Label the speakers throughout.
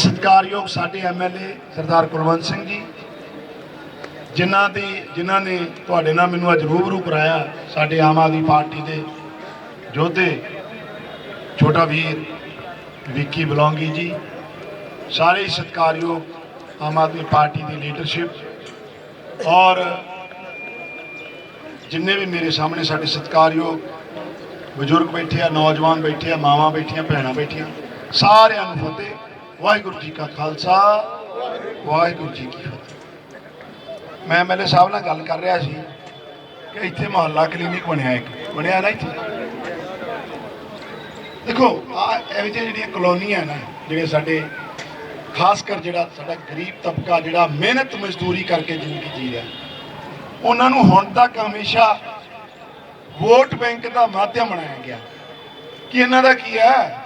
Speaker 1: ਸਤਿਕਾਰਯੋਗ ਸਾਡੇ ਐਮਐਲਏ ਸਰਦਾਰ ਕੁਲਵੰਤ ਸਿੰਘ ਜੀ, ਜਿਨ੍ਹਾਂ ਦੀ, ਜਿਨ੍ਹਾਂ ਨੇ ਤੁਹਾਡੇ ਨਾਲ ਮੈਨੂੰ ਅੱਜ ਰੂਬਰੂ ਕਰਾਇਆ ਸਾਡੇ ਆਮ ਆਦਮੀ ਪਾਰਟੀ ਦੇ ਯੋਧੇ, ਛੋਟਾ ਵੀਰ ਵਿੱਕੀ ਬਲੌਂਗੀ ਜੀ, ਸਾਰੇ ਹੀ ਸਤਿਕਾਰਯੋਗ ਆਮ ਆਦਮੀ ਪਾਰਟੀ ਦੀ ਲੀਡਰਸ਼ਿਪ ਔਰ ਜਿੰਨੇ ਵੀ ਮੇਰੇ ਸਾਹਮਣੇ ਸਾਡੇ ਸਤਿਕਾਰਯੋਗ ਬਜ਼ੁਰਗ ਬੈਠੇ ਆ, ਨੌਜਵਾਨ ਬੈਠੇ ਆ, ਮਾਵਾਂ ਬੈਠੀਆਂ, ਭੈਣਾਂ ਬੈਠੀਆਂ, ਸਾਰਿਆਂ ਨੂੰ ਫਤਿਹ। ਵਾਹਿਗੁਰੂ ਜੀ ਕਾ ਖਾਲਸਾ, ਵਾਹਿਗੁਰੂ ਜੀ ਕੀ ਫਤਿਹ। ਮੈਂ ਐਮਐਲਏ ਸਾਹਿਬ ਨਾਲ ਗੱਲ ਕਰ ਰਿਹਾ ਸੀ ਕਿ ਇੱਥੇ ਮੁਹੱਲਾ ਕਲੀਨਿਕ ਬਣਿਆ ਇੱਕ। ਬਣਿਆ ਨਾ ਇੱਥੇ? ਦੇਖੋ, ਆ ਐਵੇਂ ਜਿਹੀਆਂ ਜਿਹੜੀਆਂ ਕਲੋਨੀਆਂ ਨਾ, ਜਿਹੜੇ ਸਾਡੇ, ਖਾਸ ਕਰ ਜਿਹੜਾ ਸਾਡਾ ਗਰੀਬ ਤਬਕਾ, ਜਿਹੜਾ ਮਿਹਨਤ ਮਜ਼ਦੂਰੀ ਕਰਕੇ ਜ਼ਿੰਦਗੀ ਜੀ ਰਿਹਾ। ਉਹਨਾਂ ਨੂੰ ਹੁਣ ਤੱਕ ਹਮੇਸ਼ਾ ਵੋਟ ਬੈਂਕ ਦਾ ਮਾਧਿਅਮ ਬਣਾਇਆ ਗਿਆ। ਕਿ ਇਹਨਾਂ ਦਾ ਕੀ ਹੈ?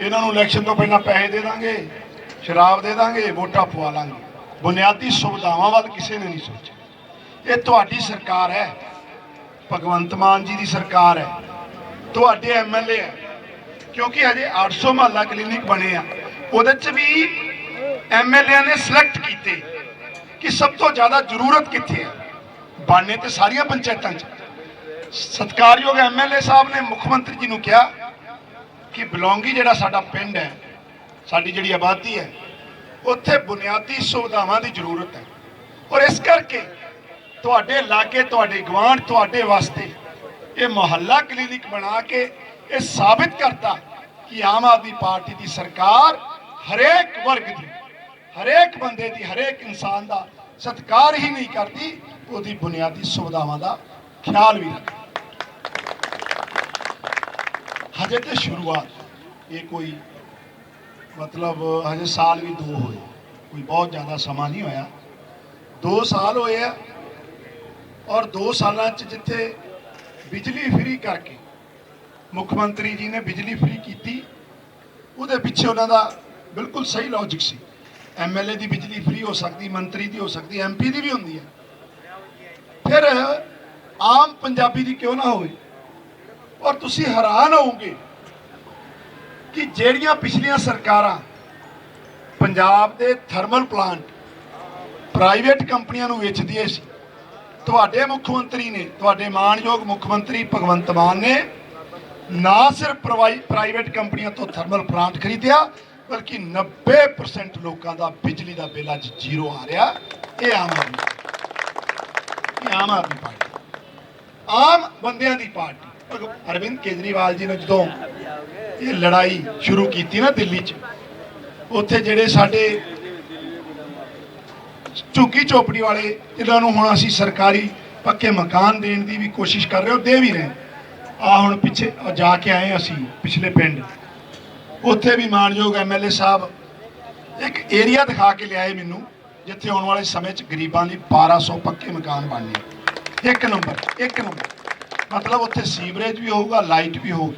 Speaker 1: ਇਹਨਾਂ ਨੂੰ ਇਲੈਕਸ਼ਨ ਤੋਂ ਪਹਿਲਾਂ ਪੈਸੇ ਦੇ ਦਾਂਗੇ, ਸ਼ਰਾਬ ਦੇ ਦਾਂਗੇ, ਵੋਟਾਂ ਪਵਾ ਲਾਂਗੇ। ਬੁਨਿਆਦੀ ਸੁਵਿਧਾਵਾਂ ਵੱਲ ਕਿਸੇ ਨੇ ਨਹੀਂ ਸੋਚਿਆ। ਇਹ ਤੁਹਾਡੀ ਸਰਕਾਰ ਹੈ। ਭਗਵੰਤ ਮਾਨ ਜੀ ਦੀ ਸਰਕਾਰ ਹੈ। ਤੁਹਾਡੇ ਐਮਐਲਏ ਹੈ। ਕਿਉਂਕਿ ਹਜੇ 800 ਮਹੱਲਾ ਕਲੀਨਿਕ ਬਣੇ ਆ। ਉਹਦੇ ਚ ਵੀ ਐਮਐਲਏ ਨੇ ਸਿਲੈਕਟ ਕੀਤੇ ਕਿ ਸਭ ਤੋਂ ਜ਼ਿਆਦਾ ਜ਼ਰੂਰਤ ਕਿੱਥੇ ਹੈ? ਬਾਣੇ ਤੇ ਸਾਰੀਆਂ ਪੰਚਾਇਤਾਂ 'ਚ। ਸਤਕਾਰਯੋਗ ਐਮਐਲਏ ਸਾਹਿਬ ਨੇ ਮੁੱਖ ਮੰਤਰੀ ਜੀ ਨੂੰ ਕਿਹਾ ਕਿ ਬਲੌਂਗੀ ਜਿਹੜਾ ਸਾਡਾ ਪਿੰਡ ਹੈ, ਸਾਡੀ ਜਿਹੜੀ ਆਬਾਦੀ ਹੈ, ਉੱਥੇ ਬੁਨਿਆਦੀ ਸੁਵਿਧਾਵਾਂ ਦੀ ਜ਼ਰੂਰਤ ਹੈ। ਔਰ ਇਸ ਕਰਕੇ ਤੁਹਾਡੇ ਇਲਾਕੇ ਤੁਹਾਡੇ ਗਵਾਂਢ ਤੁਹਾਡੇ ਵਾਸਤੇ ਇਹ ਮੁਹੱਲਾ ਕਲੀਨਿਕ ਬਣਾ ਕੇ ਇਹ ਸਾਬਿਤ ਕਰਤਾ ਕਿ ਆਮ ਆਦਮੀ ਪਾਰਟੀ ਦੀ ਸਰਕਾਰ ਹਰੇਕ ਵਰਗ ਦੀ, ਹਰੇਕ ਬੰਦੇ ਦੀ, ਹਰੇਕ ਇਨਸਾਨ ਦਾ ਸਤਿਕਾਰ ਹੀ ਨਹੀਂ ਕਰਦੀ, ਉਹਦੀ ਬੁਨਿਆਦੀ ਸੁਵਿਧਾਵਾਂ ਦਾ ਖਿਆਲ ਵੀ ਰੱਖਦੀ। ਹਜੇ ਤੇ ਸ਼ੁਰੂਆਤ ਇਹ ਕੋਈ ਮਤਲਬ ਹਜੇ ਸਾਲ ਵੀ ਦੋ ਹੋਏ। ਕੋਈ ਬਹੁਤ ਜ਼ਿਆਦਾ ਸਮਾਂ ਨਹੀਂ ਹੋਇਆ। 2 ਸਾਲ ਹੋਏ ਆ ਔਰ 2 ਸਾਲਾਂ ਚ ਜਿੱਥੇ ਬਿਜਲੀ ਫ੍ਰੀ ਕਰਕੇ ਮੁੱਖ ਮੰਤਰੀ ਜੀ ਨੇ ਬਿਜਲੀ ਫ੍ਰੀ ਕੀਤੀ, ਉਹਦੇ ਪਿੱਛੇ ਉਹਨਾਂ ਦਾ ਬਿਲਕੁਲ ਸਹੀ ਲੌਜੀਕ ਸੀ। ਐਮਐਲਏ ਦੀ ਬਿਜਲੀ ਫ੍ਰੀ ਹੋ ਸਕਦੀ, ਮੰਤਰੀ ਦੀ ਹੋ ਸਕਦੀ ਐਮਪੀ ਦੀ ਵੀ ਹੁੰਦੀ ਹੈ। ਫਿਰ ਆਮ ਪੰਜਾਬੀ ਦੀ ਕਿਉਂ ਨਾ ਹੋਵੇ? ਔਰ ਤੁਸੀਂ ਹੈਰਾਨ ਹੋਵੋਗੇ ਕਿ ਜਿਹੜੀਆਂ ਪਿਛਲੀਆਂ ਸਰਕਾਰਾਂ ਪੰਜਾਬ ਦੇ ਥਰਮਲ ਪਲਾਂਟ ਪ੍ਰਾਈਵੇਟ ਕੰਪਨੀਆਂ ਨੂੰ ਵੇਚਦੀਆਂ ਸੀ, ਤੁਹਾਡੇ ਮੁੱਖ ਮੰਤਰੀ ਨੇ, ਤੁਹਾਡੇ ਮਾਣਯੋਗ ਮੁੱਖ ਮੰਤਰੀ ਭਗਵੰਤ ਮਾਨ ਨੇ ਨਾ ਸਿਰਫ ਪ੍ਰਵਾਈ- ਪ੍ਰਾਈਵੇਟ ਕੰਪਨੀਆਂ ਤੋਂ ਥਰਮਲ ਪਲਾਂਟ ਖਰੀਦਿਆ, ਬਲਕਿ 90% ਲੋਕਾਂ ਦਾ ਬਿਜਲੀ ਦਾ ਬਿੱਲ ਅੱਜ ਜ਼ੀਰੋ ਆ ਰਿਹਾ। ਇਹ ਆਮ ਆਦਮੀ ਇਹ ਆਮ ਆਦਮੀ ਪਾਰਟੀ। ਆਮ ਬੰਦਿਆਂ ਦੀ ਪਾਰਟੀ। ਅਰਵਿੰਦ ਕੇਜਰੀਵਾਲ ਜੀ ਨੇ ਜਦੋਂ ਇਹ ਲੜਾਈ ਸ਼ੁਰੂ ਕੀਤੀ ਨਾ ਦਿੱਲੀ 'ਚ, ਉੱਥੇ ਜਿਹੜੇ ਸਾਡੇ ਝੁੱਗੀ ਚੋਪੜੀ ਵਾਲੇ, ਜਿਨ੍ਹਾਂ ਨੂੰ ਹੁਣ ਅਸੀਂ ਸਰਕਾਰੀ ਪੱਕੇ ਮਕਾਨ ਦੇਣ ਦੀ ਵੀ ਕੋਸ਼ਿਸ਼ ਕਰ ਰਹੇ ਹੋ ਦੇ ਵੀ ਰਹੇ ਆ ਹੁਣ ਪਿੱਛੇ ਜਾ ਕੇ ਆਏ ਅਸੀਂ, ਪਿਛਲੇ ਪਿੰਡ। ਉੱਥੇ ਵੀ ਮਾਨਯੋਗ ਐਮਐਲਏ ਸਾਹਿਬ ਇੱਕ ਏਰੀਆ ਦਿਖਾ ਕੇ ਲਿਆਏ ਮੈਨੂੰ, ਜਿੱਥੇ ਆਉਣ ਵਾਲੇ ਸਮੇਂ 'ਚ ਗਰੀਬਾਂ ਲਈ 1200 ਪੱਕੇ ਮਕਾਨ ਬਣਨੇ। ਇੱਕ ਨੰਬਰ ਇੱਕ ਨੰਬਰ। ਮਤਲਬ ਉੱਥੇ ਸੀਵਰੇਜ ਵੀ ਹੋਊਗਾ ਲਾਈਟ ਵੀ ਹੋਊਗੀ।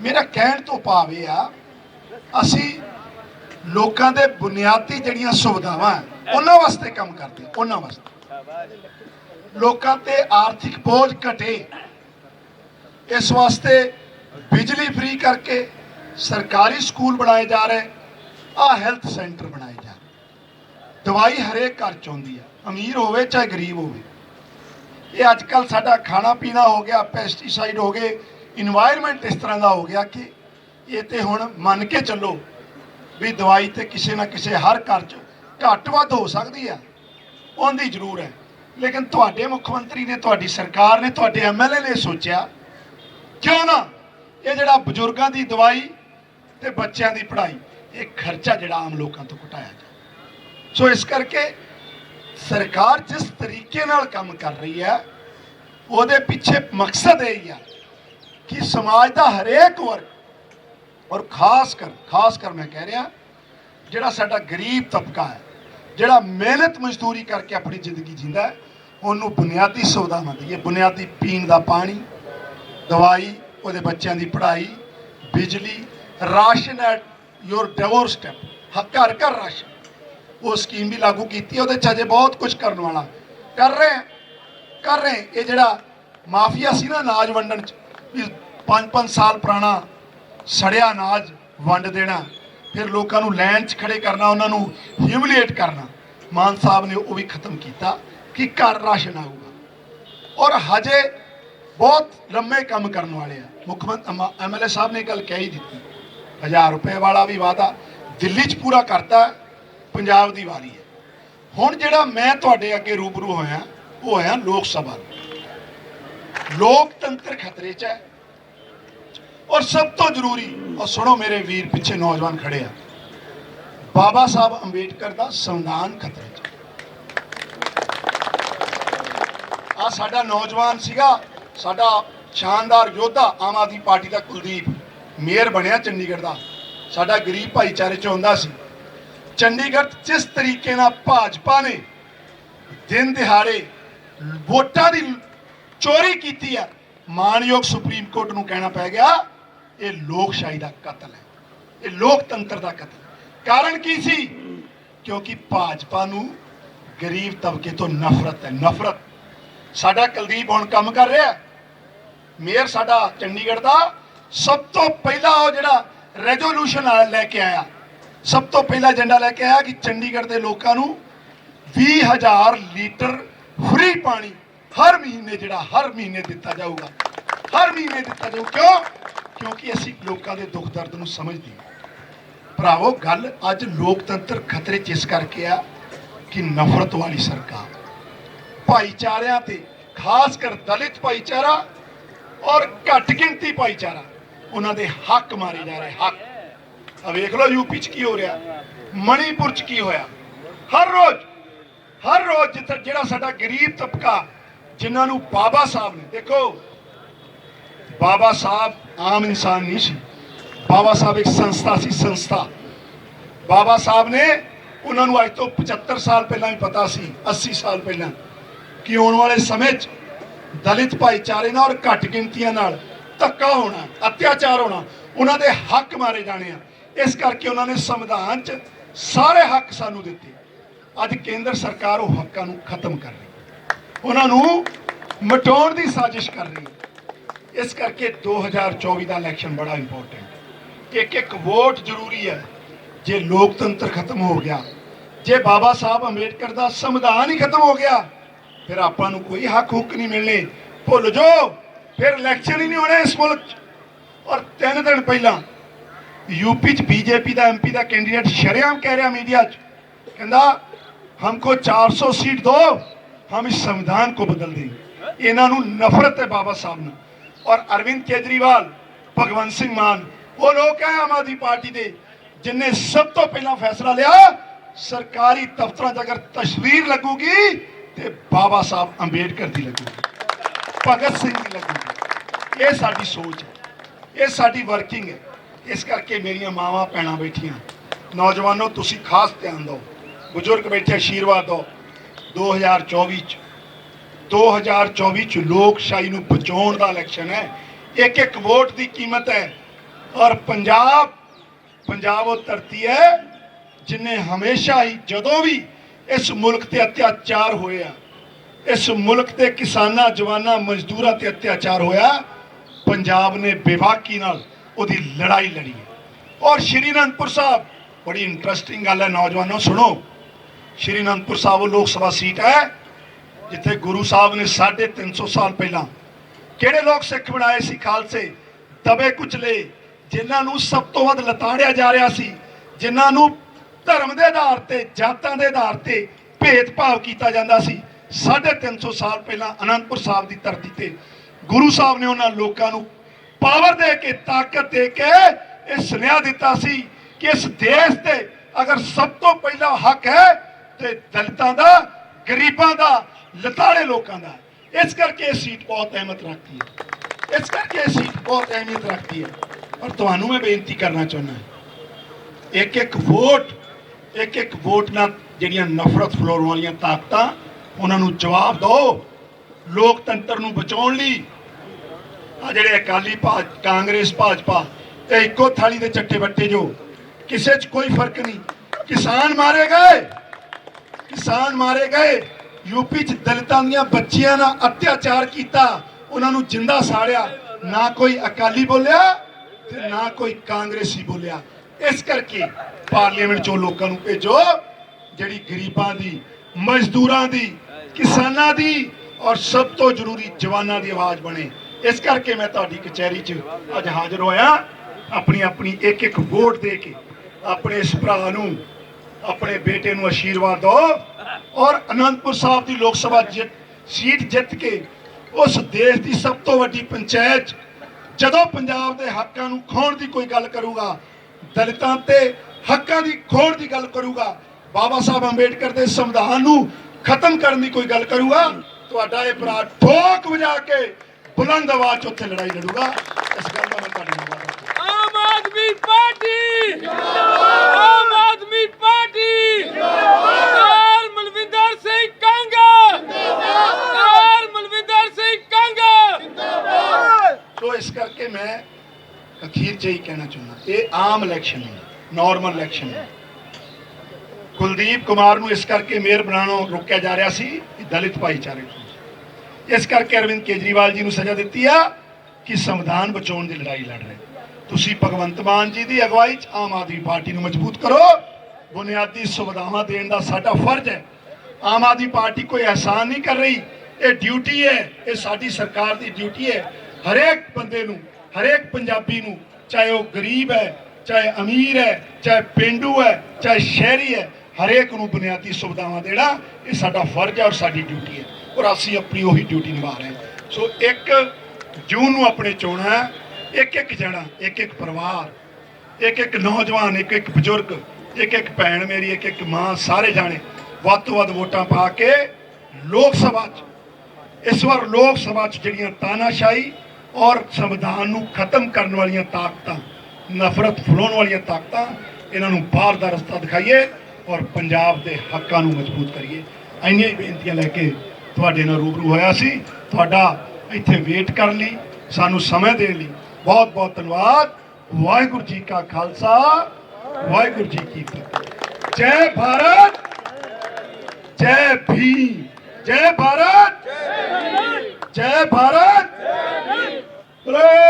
Speaker 1: ਮੇਰਾ ਕਹਿਣ ਤੋਂ ਭਾਵ ਇਹ ਆ ਅਸੀਂ ਲੋਕਾਂ ਦੇ ਬੁਨਿਆਦੀ ਜਿਹੜੀਆਂ ਸੁਵਿਧਾਵਾਂ ਹੈ, ਉਹਨਾਂ ਵਾਸਤੇ ਕੰਮ ਕਰਦੇ ਉਹਨਾਂ ਵਾਸਤੇ। ਲੋਕਾਂ ਤੇ ਆਰਥਿਕ ਬੋਝ ਘਟੇ ਇਸ ਵਾਸਤੇ ਬਿਜਲੀ ਫ੍ਰੀ ਕਰਕੇ ਸਰਕਾਰੀ ਸਕੂਲ ਬਣਾਏ ਜਾ ਰਹੇ ਆ ਹੈਲਥ ਸੈਂਟਰ ਬਣਾਏ ਜਾ ਰਹੇ। ਦਵਾਈ ਹਰੇਕ ਘਰ ਚ ਆਉਂਦੀ ਆ ਅਮੀਰ ਹੋਵੇ ਚਾਹੇ ਗਰੀਬ ਹੋਵੇ। ਇਹ ਅੱਜ ਕੱਲ ਸਾਡਾ ਖਾਣਾ ਪੀਣਾ ਹੋ ਗਿਆ ਪੈਸਟੀਸਾਈਡ ਹੋ ਗਏ ਇਨਵਾਇਰਨਮੈਂਟ ਇਸ ਤਰ੍ਹਾਂ ਦਾ ਹੋ ਗਿਆ ਕਿ ਇਹ ਤੇ ਹੁਣ ਮੰਨ ਕੇ ਚੱਲੋ ਵੀ ਦਵਾਈ ਤੇ ਕਿਸੇ ਨਾ ਕਿਸੇ ਹਰ ਘਰ 'ਚ ਘੱਟ ਵੱਧ ਹੋ ਸਕਦੀ ਆ, ਉਹਦੀ ਜ਼ਰੂਰ ਹੈ। ਲੇਕਿਨ ਤੁਹਾਡੇ ਮੁੱਖ ਮੰਤਰੀ ਨੇ, ਤੁਹਾਡੀ ਸਰਕਾਰ ਨੇ, ਤੁਹਾਡੇ ਐਮਐਲਏ ਨੇ ਸੋਚਿਆ, ਕਿਉਂ ਨਾ ਇਹ ਜਿਹੜਾ ਬਜ਼ੁਰਗਾਂ ਦੀ ਦਵਾਈ ਤੇ ਬੱਚਿਆਂ ਦੀ ਪੜ੍ਹਾਈ, ਇਹ ਖਰਚਾ ਜਿਹੜਾ ਆਮ ਲੋਕਾਂ ਤੋਂ ਘਟਾਇਆ ਜਾਵੇ। ਸੋ ਇਸ ਕਰਕੇ ਸਰਕਾਰ ਜਿਸ ਤਰੀਕੇ ਨਾਲ ਕੰਮ ਕਰ ਰਹੀ ਹੈ, ਉਹਦੇ ਪਿੱਛੇ ਮਕਸਦ ਇਹ ਹੀ ਆ ਕਿ ਸਮਾਜ ਦਾ ਹਰੇਕ ਵਰਗ, ਔਰ ਖਾਸ ਕਰ ਖਾਸ ਕਰ ਮੈਂ ਕਹਿ ਰਿਹਾ, ਜਿਹੜਾ ਸਾਡਾ ਗਰੀਬ ਤਬਕਾ ਹੈ, ਜਿਹੜਾ ਮਿਹਨਤ ਮਜ਼ਦੂਰੀ ਕਰਕੇ ਆਪਣੀ ਜ਼ਿੰਦਗੀ ਜੀਂਦਾ ਹੈ, ਉਹਨੂੰ ਬੁਨਿਆਦੀ ਸੁਵਿਧਾਵਾਂ ਦਈਏ। ਬੁਨਿਆਦੀ ਪੀਣ ਦਾ ਪਾਣੀ, ਦਵਾਈ, ਉਹਦੇ ਬੱਚਿਆਂ ਦੀ ਪੜ੍ਹਾਈ, ਬਿਜਲੀ, ਰਾਸ਼ਨ ਐਟ ਯੋਰ ਡੋਰ ਸਟੈਪ ਘਰ ਘਰ ਰਾਸ਼ਨ। ਉਹ ਸਕੀਮ ਵੀ ਲਾਗੂ ਕੀਤੀ ਉਹਦੇ ਚ ਅਜੇ ਬਹੁਤ ਕੁਝ ਕਰਨ ਵਾਲਾ। ਕਰ ਰਹੇ ਕਰ ਰਹੇ ਇਹ ਜਿਹੜਾ ਮਾਫੀਆ ਸੀ ਨਾ ਅਨਾਜ ਵੰਡਣ ਚ, ਵੀ 5-5 ਸਾਲ ਪੁਰਾਣਾ ਸੜਿਆ ਅਨਾਜ ਵੰਡ ਦੇਣਾ, ਫਿਰ ਲੋਕਾਂ ਨੂੰ ਲਾਈਨ 'ਚ ਖੜੇ ਕਰਨਾ, ਉਹਨਾਂ ਨੂੰ ਹਿਊਮਿਲੀਏਟ ਕਰਨਾ। ਮਾਨ ਸਾਹਿਬ ਨੇ ਉਹ ਵੀ ਖਤਮ ਕੀਤਾ ਕਿ ਘਰ ਰਾਸ਼ਨ ਆਊਗਾ। ਔਰ ਹਜੇ ਬਹੁਤ ਲੰਮੇ ਕੰਮ ਕਰਨ ਵਾਲੇ ਆ। ਮੁੱਖ ਮੰਤਰੀ ਐਮਐਲਏ ਸਾਹਿਬ ਨੇ ਗੱਲ ਕਹਿ ਹੀ ਦਿੱਤੀ। 1000 ਰੁਪਏ ਵਾਲਾ ਵੀ ਵਾਦਾ ਦਿੱਲੀ 'ਚ ਪੂਰਾ ਕਰਤਾ। ਪੰਜਾਬ ਦੀ ਵਾਰੀ ਹੈ। ਹੁਣ ਜਿਹੜਾ ਮੈਂ ਤੁਹਾਡੇ ਅੱਗੇ ਰੂਬਰੂ ਹੋਇਆ, ਉਹ ਹੋਇਆ ਲੋਕ ਸਭਾ ਲੋਕਤੰਤਰ ਖਤਰੇ 'ਚ ਹੈ। ਔਰ ਸਭ ਤੋਂ ਜ਼ਰੂਰੀ, ਔਰ ਸੁਣੋ ਮੇਰੇ ਵੀਰ, ਪਿੱਛੇ ਨੌਜਵਾਨ ਖੜੇ ਆ। ਬਾਬਾ ਸਾਹਿਬ ਅੰਬੇਡਕਰ ਦਾ ਸੰਵਿਧਾਨ ਖਤਰੇ 'ਚ। ਆ ਸਾਡਾ ਨੌਜਵਾਨ ਸੀਗਾ, ਸਾਡਾ ਸ਼ਾਨਦਾਰ ਯੋਧਾ, ਆਮ ਆਦਮੀ ਪਾਰਟੀ ਦਾ ਕੁਲਦੀਪ। ਮੇਅਰ ਬਣਿਆ ਚੰਡੀਗੜ੍ਹ ਦਾ। ਸਾਡਾ ਗਰੀਬ ਭਾਈਚਾਰੇ ਚ ਹੁੰਦਾ ਸੀ। ਚੰਡੀਗੜ੍ਹ ਜਿਸ ਤਰੀਕੇ ਨਾਲ ਭਾਜਪਾ ਨੇ ਦਿਨ ਦਿਹਾੜੇ ਵੋਟਾਂ ਦੀ ਚੋਰੀ ਕੀਤੀ ਹੈ ਮਾਨਯੋਗ ਸੁਪਰੀਮ ਕੋਰਟ ਨੂੰ ਕਹਿਣਾ ਪੈ ਗਿਆ, ਇਹ ਲੋਕਸ਼ਾਹੀ ਦਾ ਕਤਲ ਹੈ। ਇਹ ਲੋਕਤੰਤਰ ਦਾ ਕਤਲ ਕਾਰਨ ਕੀ ਸੀ? ਕਿਉਂਕਿ ਭਾਜਪਾ ਨੂੰ ਗਰੀਬ ਤਬਕੇ ਤੋਂ ਨਫ਼ਰਤ ਹੈ, ਨਫ਼ਰਤ। ਸਾਡਾ ਕੁਲਦੀਪ ਹੁਣ ਕੰਮ ਕਰ ਰਿਹਾ ਮੇਅਰ ਸਾਡਾ ਚੰਡੀਗੜ੍ਹ ਦਾ ਸਭ ਤੋਂ ਪਹਿਲਾ ਉਹ ਜਿਹੜਾ ਰੈਜ਼ੋਲੂਸ਼ਨ ਲੈ ਕੇ ਆਇਆ। ਸਭ ਤੋਂ ਪਹਿਲਾ ਏਜੰਡਾ ਲੈ ਕੇ ਆਇਆ ਕਿ ਚੰਡੀਗੜ੍ਹ ਦੇ ਲੋਕਾਂ ਨੂੰ 20000 ਲੀਟਰ ਫ੍ਰੀ ਪਾਣੀ ਹਰ ਮਹੀਨੇ ਜਿਹੜਾ, ਹਰ ਮਹੀਨੇ ਦਿੱਤਾ ਜਾਊਗਾ। ਹਰ ਮਹੀਨੇ ਦਿੱਤਾ ਜਾਊ। ਕਿਉਂ? ਕਿਉਂਕਿ ਅਸੀਂ ਲੋਕਾਂ ਦੇ ਦੁੱਖ ਦਰਦ ਨੂੰ ਸਮਝਦੇ ਹਾਂ। ਭਰਾਵੋ, ਗੱਲ ਅੱਜ ਲੋਕਤੰਤਰ ਖਤਰੇ 'ਚ ਇਸ ਕਰਕੇ ਆ ਕਿ ਨਫ਼ਰਤ ਵਾਲੀ ਸਰਕਾਰ ਭਾਈਚਾਰਿਆਂ ਤੇ, ਖਾਸ ਕਰ ਦਲਿਤ ਭਾਈਚਾਰਾ ਔਰ ਘੱਟ ਗਿਣਤੀ ਭਾਈਚਾਰਾ, ਉਹਨਾਂ ਦੇ ਹੱਕ ਮਾਰੇ ਜਾ ਰਹੇ, ਹੱਕ। ਆ ਵੇਖ ਲਓ ਯੂਪੀ ਚ ਕੀ ਹੋ ਰਿਹਾ। ਮਣੀਪੁਰ ਚ ਕੀ ਹੋਇਆ। ਹਰ ਰੋਜ਼ ਹਰ ਰੋਜ਼ ਜਿੱਥੇ ਜਿਹੜਾ ਸਾਡਾ ਗਰੀਬ ਤਬਕਾ, ਜਿਨ੍ਹਾਂ ਨੂੰ ਬਾਬਾ ਸਾਹਿਬ ਨੇ, ਦੇਖੋ, ਬਾਬਾ ਸਾਹਿਬ ਆਮ ਇਨਸਾਨ ਨਹੀਂ ਸੀ। ਬਾਬਾ ਸਾਹਿਬ ਇੱਕ ਸੰਸਥਾ ਸੀ, ਸੰਸਥਾ। ਬਾਬਾ ਸਾਹਿਬ ਨੇ ਉਹਨਾਂ ਨੂੰ ਅੱਜ ਤੋਂ 75 ਸਾਲ ਪਹਿਲਾਂ ਹੀ ਪਤਾ ਸੀ 80 ਸਾਲ ਪਹਿਲਾਂ, ਕਿ ਆਉਣ ਵਾਲੇ ਸਮੇਂ 'ਚ ਦਲਿਤ ਭਾਈਚਾਰੇ ਨਾਲ ਔਰ ਘੱਟ ਗਿਣਤੀਆਂ ਨਾਲ ਧੱਕਾ ਹੋਣਾ, ਅਤਿਆਚਾਰ ਹੋਣਾ, ਉਹਨਾਂ ਦੇ ਹੱਕ ਮਾਰੇ ਜਾਣੇ ਆ। ਇਸ ਕਰਕੇ ਉਹਨਾਂ ਨੇ ਸੰਵਿਧਾਨ 'ਚ ਸਾਰੇ ਹੱਕ ਸਾਨੂੰ ਦਿੱਤੇ। ਅੱਜ ਕੇਂਦਰ ਸਰਕਾਰ ਉਹ ਹੱਕਾਂ ਨੂੰ ਖਤਮ ਕਰ ਰਹੀ ਉਹਨਾਂ ਨੂੰ ਮਟਾਉਣ ਦੀ ਸਾਜ਼ਿਸ਼ ਕਰ ਰਹੀ ਹੈ। ਇਸ ਕਰਕੇ 2024 ਦਾ ਇਲੈਕਸ਼ਨ ਬੜਾ ਇੰਪੋਰਟੈਂਟ ਇੱਕ ਇੱਕ ਵੋਟ ਜ਼ਰੂਰੀ ਹੈ। ਜੇ ਲੋਕਤੰਤਰ ਖਤਮ ਹੋ ਗਿਆ, ਜੇ ਬਾਬਾ ਸਾਹਿਬ ਅੰਬੇਡਕਰ ਦਾ ਸੰਵਿਧਾਨ ਹੀ ਖਤਮ ਹੋ ਗਿਆ, ਫਿਰ ਆਪਾਂ ਨੂੰ ਕੋਈ ਹੱਕ ਹੁੱਕ ਨਹੀਂ ਮਿਲਣੇ। ਭੁੱਲ ਜਾਓ, ਫਿਰ ਇਲੈਕਸ਼ਨ ਹੀ ਨਹੀਂ ਹੋਣੇ ਇਸ ਮੁਲਕ 'ਚ। ਔਰ ਤਿੰਨ ਦਿਨ ਪਹਿਲਾਂ यूपी ਚ ਬੀਜੇਪੀ ਦਾ ਐਮਪੀ ਦਾ ਕੈਂਡੀਡੇਟ ਸ਼ਰੇਆਮ ਕਹਿ ਰਿਹਾ ਮੀਡੀਆ 'ਚ ਕਹਿੰਦਾ हमको 400 सीट दो हम इस संविधान को बदल देंगे ਇਹਨਾਂ ਨੂੰ ਨਫ਼ਰਤ ਹੈ ਬਾਬਾ ਸਾਹਿਬ ਨਾਲ ਔਰ ਅਰਵਿੰਦ ਕੇਜਰੀਵਾਲ ਭਗਵੰਤ ਸਿੰਘ ਮਾਨ ਉਹ ਲੋਕ ਹੈ ਆਮ ਆਦਮੀ ਪਾਰਟੀ ਦੇ ਜਿਨਨੇ ਸਭ ਤੋਂ ਪਹਿਲਾਂ ਫੈਸਲਾ ਲਿਆ ਸਰਕਾਰੀ ਦਫ਼ਤਰਾਂ 'ਚ ਅਗਰ ਤਸਵੀਰ ਲੱਗੂਗੀ ਤੇ ਬਾਬਾ ਸਾਹਿਬ ਅੰਬੇਡਕਰ ਦੀ ਲੱਗੂਗੀ ਭਗਤ ਸਿੰਘ ਦੀ ਲੱਗੂਗੀ ਇਹ ਸਾਡੀ ਸੋਚ ਹੈ ਇਹ ਸਾਡੀ ਵਰਕਿੰਗ ਹੈ ਇਸ ਕਰਕੇ ਮੇਰੀਆਂ ਮਾਵਾਂ ਭੈਣਾਂ ਬੈਠੀਆਂ। ਨੌਜਵਾਨੋ, ਤੁਸੀਂ ਖਾਸ ਧਿਆਨ ਦਿਓ। ਬਜ਼ੁਰਗ ਬੈਠੇ ਆਸ਼ੀਰਵਾਦ ਦਿਓ। 2024 ਚ 2024 ਚ ਲੋਕਸ਼ਾਹੀ ਨੂੰ ਬਚਾਉਣ ਦਾ ਇਲੈਕਸ਼ਨ ਹੈ। ਇੱਕ ਇੱਕ ਵੋਟ ਦੀ ਕੀਮਤ ਹੈ। ਔਰ ਪੰਜਾਬ ਪੰਜਾਬ ਉਹ ਧਰਤੀ ਹੈ ਜਿਨੇ ਹਮੇਸ਼ਾ ਹੀ ਜਦੋਂ ਵੀ ਇਸ ਮੁਲਕ ਤੇ ਅਤਿਆਚਾਰ ਹੋਇਆ, ਇਸ ਮੁਲਕ ਤੇ ਕਿਸਾਨਾਂ, ਜਵਾਨਾਂ, ਮਜ਼ਦੂਰਾਂ ਤੇ ਅਤਿਆਚਾਰ ਹੋਇਆ, ਪੰਜਾਬ ਨੇ ਬੇਵਾਕੀ ਨਾਲ ਉਹਦੀ ਲੜਾਈ ਲੜੀ ਹੈ। ਔਰ ਸ਼੍ਰੀ ਅਨੰਦਪੁਰ ਸਾਹਿਬ, ਬੜੀ ਇੰਟਰਸਟਿੰਗ ਗੱਲ ਹੈ ਨੌਜਵਾਨੋ, ਸੁਣੋ। ਸ਼੍ਰੀ ਅਨੰਦਪੁਰ ਸਾਹਿਬ ਉਹ ਲੋਕ ਸਭਾ ਸੀਟ ਹੈ, ਜਿੱਥੇ ਗੁਰੂ ਸਾਹਿਬ ਨੇ 350 ਸਾਲ ਪਹਿਲਾਂ ਕਿਹੜੇ ਲੋਕ ਸਿੱਖ ਬਣਾਏ ਸੀ ਖਾਲਸੇ? ਦਬੇ ਕੁਚਲੇ, ਜਿਨ੍ਹਾਂ ਨੂੰ ਸਭ ਤੋਂ ਵੱਧ ਲਤਾੜਿਆ ਜਾ ਰਿਹਾ ਸੀ, ਜਿਨ੍ਹਾਂ ਨੂੰ ਧਰਮ ਦੇ ਆਧਾਰ ਤੇ, ਜਾਤਾਂ ਦੇ ਆਧਾਰ ਤੇ ਭੇਦਭਾਵ ਕੀਤਾ ਜਾਂਦਾ ਸੀ। 350 ਸਾਲ ਪਹਿਲਾਂ ਅਨੰਦਪੁਰ ਸਾਹਿਬ ਦੀ ਧਰਤੀ ਤੇ ਗੁਰੂ ਸਾਹਿਬ ਨੇ ਉਹਨਾਂ ਲੋਕਾਂ ਨੂੰ ਪਾਵਰ ਦੇ ਕੇ, ਤਾਕਤ ਦੇ ਕੇ ਇਹ ਸੁਨੇਹਾ ਦਿੱਤਾ ਸੀ ਕਿ ਇਸ ਦੇਸ਼ ਤੇ ਅਗਰ ਸਭ ਤੋਂ ਪਹਿਲਾ ਹੱਕ ਹੈ ਤੇ ਦਲਿਤਾਂ ਦਾ, ਗਰੀਬਾਂ ਦਾ, ਲਤਾੜੇ ਲੋਕਾਂ ਦਾ। ਇਸ ਕਰਕੇ ਇਹ ਸੀਟ ਬਹੁਤ ਅਹਿਮਤ ਰੱਖਦੀ ਹੈ। ਇਸ ਕਰਕੇ ਇਹ ਸੀਟ ਬਹੁਤ ਅਹਿਮੀਅਤ ਰੱਖਦੀ ਹੈ। ਔਰ ਤੁਹਾਨੂੰ ਮੈਂ ਬੇਨਤੀ ਕਰਨਾ ਚਾਹੁੰਦਾ ਇੱਕ ਇੱਕ ਵੋਟ, ਇੱਕ ਇੱਕ ਵੋਟ ਨਾਲ ਜਿਹੜੀਆਂ ਨਫ਼ਰਤ ਫਲੋਰ ਵਾਲੀਆਂ ਤਾਕਤਾਂ, ਉਹਨਾਂ ਨੂੰ ਜਵਾਬ ਦਿਓ। ਲੋਕਤੰਤਰ ਨੂੰ ਬਚਾਉਣ ਲਈ ਆ ਜਿਹੜੇ ਅਕਾਲੀ ਭਾਜ, ਕਾਂਗਰਸ, ਭਾਜਪਾ ਇਹ ਇੱਕੋ ਥਾਲੀ ਦੇ ਚੱਟੇ ਬੱਟੇ ਜੋ, ਕਿਸੇ 'ਚ ਕੋਈ ਫ਼ਰਕ ਨਹੀਂ। ਕਿਸਾਨ ਮਾਰੇ ਗਏ। ਕਿਸਾਨ ਮਾਰੇ ਗਏ। ਯੂਪੀ 'ਚ ਦਲਿਤਾਂ ਦੀਆਂ ਬੱਚੀਆਂ ਨਾਲ ਅਤਿਆਚਾਰ ਕੀਤਾ, ਉਹਨਾਂ ਨੂੰ ਜਿੰਦਾ ਸਾੜਿਆ, ਨਾ ਕੋਈ ਅਕਾਲੀ ਬੋਲਿਆ ਤੇ ਨਾ ਕੋਈ ਕਾਂਗਰਸੀ ਬੋਲਿਆ। ਇਸ ਕਰਕੇ ਪਾਰਲੀਮੈਂਟ ਚੋਂ ਲੋਕਾਂ ਨੂੰ ਭੇਜੋ, ਜਿਹੜੀ ਗਰੀਬਾਂ ਦੀ, ਮਜ਼ਦੂਰਾਂ ਦੀ, ਕਿਸਾਨਾਂ ਦੀ ਔਰ ਸਭ ਤੋਂ ਜ਼ਰੂਰੀ ਜਵਾਨਾਂ ਦੀ ਆਵਾਜ਼ ਬਣੇ। ਇਸ ਕਰਕੇ ਮੈਂ ਤੁਹਾਡੀ ਕਚਹਿਰੀ 'ਚ ਅੱਜ ਹਾਜ਼ਰ ਹੋਇਆ। ਆਪਣੀ ਆਪਣੀ ਇੱਕ ਇੱਕ ਵੋਟ ਦੇ ਕੇ ਆਪਣੇ ਇਸ ਭਰਾ ਨੂੰ, ਆਪਣੇ ਬੇਟੇ ਨੂੰ ਆਸ਼ੀਰਵਾਦ ਦਿਓ ਔਰ ਅਨੰਦਪੁਰ ਸਾਹਿਬ ਦੀ ਲੋਕ ਸਭਾ ਜਿੱਤ, ਸੀਟ ਜਿੱਤ ਕੇ ਉਸ ਦੇਸ਼ ਦੀ ਸਭ ਤੋਂ ਵੱਡੀ ਪੰਚਾਇਤ, ਜਦੋਂ ਪੰਜਾਬ ਦੇ ਹੱਕਾਂ ਨੂੰ ਖੋਣ ਦੀ ਕੋਈ ਗੱਲ ਕਰੂਗਾ, ਦਲਿਤਾਂ ਤੇ ਹੱਕਾਂ ਦੀ ਖੋਣ ਦੀ ਗੱਲ ਕਰੂਗਾ, ਬਾਬਾ ਸਾਹਿਬ ਅੰਬੇਡਕਰ ਦੇ ਸੰਵਿਧਾਨ ਨੂੰ ਖਤਮ ਕਰਨ ਦੀ ਕੋਈ ਗੱਲ ਕਰੂਗਾ, ਤੁਹਾਡਾ ਇਹ ਭਰਾ ਠੋਕ ਵਜਾ ਕੇ ਬੁਲੰਦ ਆਵਾਜ਼ 'ਚ ਉੱਥੇ ਲੜਾਈ ਲੜੂਗਾ। ਇਸ ਗੱਲ ਦਾ ਮੈਂ ਤੁਹਾਡੇ ਨਾਲ ਵਾਅਦਾ
Speaker 2: Aam Aadmi party! Aam Aadmi party! Sardar Malwinder Singh Kang! Sardar Malwinder Singh Kang!
Speaker 1: So ਇਸ ਕਰਕੇ ਮੈਂ ਅਖੀਰ 'ਚ ਹੀ ਕਹਿਣਾ ਚਾਹੁੰਦਾ ਇਹ ਆਮ ਇਲੈਕਸ਼ਨ ਹੈ ਨਾਰਮਲ ਇਲੈਕਸ਼ਨ ਹੈ। ਕੁਲਦੀਪ ਕੁਮਾਰ ਨੂੰ ਇਸ ਕਰਕੇ ਮੇਅਰ ਬਣਾਉਣੋਂ ਰੋਕਿਆ ਜਾ ਰਿਹਾ ਸੀ ਕਿ ਦਲਿਤ ਭਾਈਚਾਰੇ ਤੋਂ। ਇਸ ਕਰਕੇ ਅਰਵਿੰਦ ਕੇਜਰੀਵਾਲ ਜੀ ਨੂੰ ਸਜ਼ਾ ਦਿੱਤੀ ਆ ਕਿ ਸੰਵਿਧਾਨ ਬਚਾਉਣ ਦੀ ਲੜਾਈ ਲੜ ਰਹੇ। ਤੁਸੀਂ ਭਗਵੰਤ ਮਾਨ ਜੀ ਦੀ ਅਗਵਾਈ 'ਚ ਆਮ ਆਦਮੀ ਪਾਰਟੀ ਨੂੰ ਮਜ਼ਬੂਤ ਕਰੋ। ਬੁਨਿਆਦੀ ਸੁਵਿਧਾਵਾਂ ਦੇਣ ਦਾ ਸਾਡਾ ਫਰਜ਼ ਹੈ। ਆਮ ਆਦਮੀ ਪਾਰਟੀ ਕੋਈ ਅਹਿਸਾਨ ਨਹੀਂ ਕਰ ਰਹੀ। ਇਹ ਡਿਊਟੀ ਹੈ, ਇਹ ਸਾਡੀ ਸਰਕਾਰ ਦੀ ਡਿਊਟੀ ਹੈ। ਹਰੇਕ ਬੰਦੇ ਨੂੰ, ਹਰੇਕ ਪੰਜਾਬੀ ਨੂੰ, ਚਾਹੇ ਉਹ ਗਰੀਬ ਹੈ, ਚਾਹੇ ਅਮੀਰ ਹੈ, ਚਾਹੇ ਪਿੰਡੂ ਹੈ, ਚਾਹੇ ਸ਼ਹਿਰੀ ਹੈ, ਹਰੇਕ ਨੂੰ ਬੁਨਿਆਦੀ ਸੁਵਿਧਾਵਾਂ ਦੇਣਾ, ਇਹ ਸਾਡਾ ਫਰਜ਼ ਹੈ ਔਰ ਸਾਡੀ ਡਿਊਟੀ ਹੈ। ਔਰ ਅਸੀਂ ਆਪਣੀ ਉਹੀ ਡਿਊਟੀ ਨਿਭਾ ਰਹੇ ਸੋ ਇੱਕ ਜੂਨ ਨੂੰ ਆਪਣੇ ਚੋਣਾਂ ਹੈ, ਇੱਕ ਇੱਕ ਜਣਾ, ਇੱਕ ਇੱਕ ਪਰਿਵਾਰ, ਇੱਕ ਇੱਕ ਨੌਜਵਾਨ, ਇੱਕ ਇੱਕ ਬਜ਼ੁਰਗ, ਇੱਕ ਇੱਕ ਭੈਣ ਮੇਰੀ, ਇੱਕ ਇੱਕ ਮਾਂ, ਸਾਰੇ ਜਾਣੇ ਵੱਧ ਤੋਂ ਵੱਧ ਵੋਟਾਂ ਪਾ ਕੇ ਲੋਕ ਸਭਾ 'ਚ, ਇਸ ਵਾਰ ਲੋਕ ਸਭਾ 'ਚ ਜਿਹੜੀਆਂ ਤਾਨਾਸ਼ਾਹੀ ਔਰ ਸੰਵਿਧਾਨ ਨੂੰ ਖਤਮ ਕਰਨ ਵਾਲੀਆਂ ਤਾਕਤਾਂ, ਨਫ਼ਰਤ ਫੈਲਾਉਣ ਵਾਲੀਆਂ ਤਾਕਤਾਂ, ਇਹਨਾਂ ਨੂੰ ਬਾਹਰ ਦਾ ਰਸਤਾ ਦਿਖਾਈਏ ਔਰ ਪੰਜਾਬ ਦੇ ਹੱਕਾਂ ਨੂੰ ਮਜ਼ਬੂਤ ਕਰੀਏ। ਇੰਨੀਆਂ ਹੀ ਬੇਨਤੀਆਂ ਲੈ ਕੇ ਤੁਹਾਡੇ ਨਾਲ ਰੂਬਰੂ ਹੋਇਆ ਸੀ। ਤੁਹਾਡਾ ਇੱਥੇ ਵੇਟ ਕਰਨ ਲਈ, ਸਾਨੂੰ ਸਮਾਂ ਦੇਣ ਲਈ ਬਹੁਤ ਬਹੁਤ ਧੰਨਵਾਦ। ਵਾਹਿਗੁਰੂ ਜੀ ਕਾ ਖਾਲਸਾ, ਵਾਹਿਗੁਰੂ ਜੀ ਕੀ ਫਤਿਹ। ਜੈ ਭਾਰਤ, ਜੈ ਭੀਮ। ਜੈ ਭਾਰਤ ਜੈ ਭਾਰਤ। ਜੈ ਭੀਮ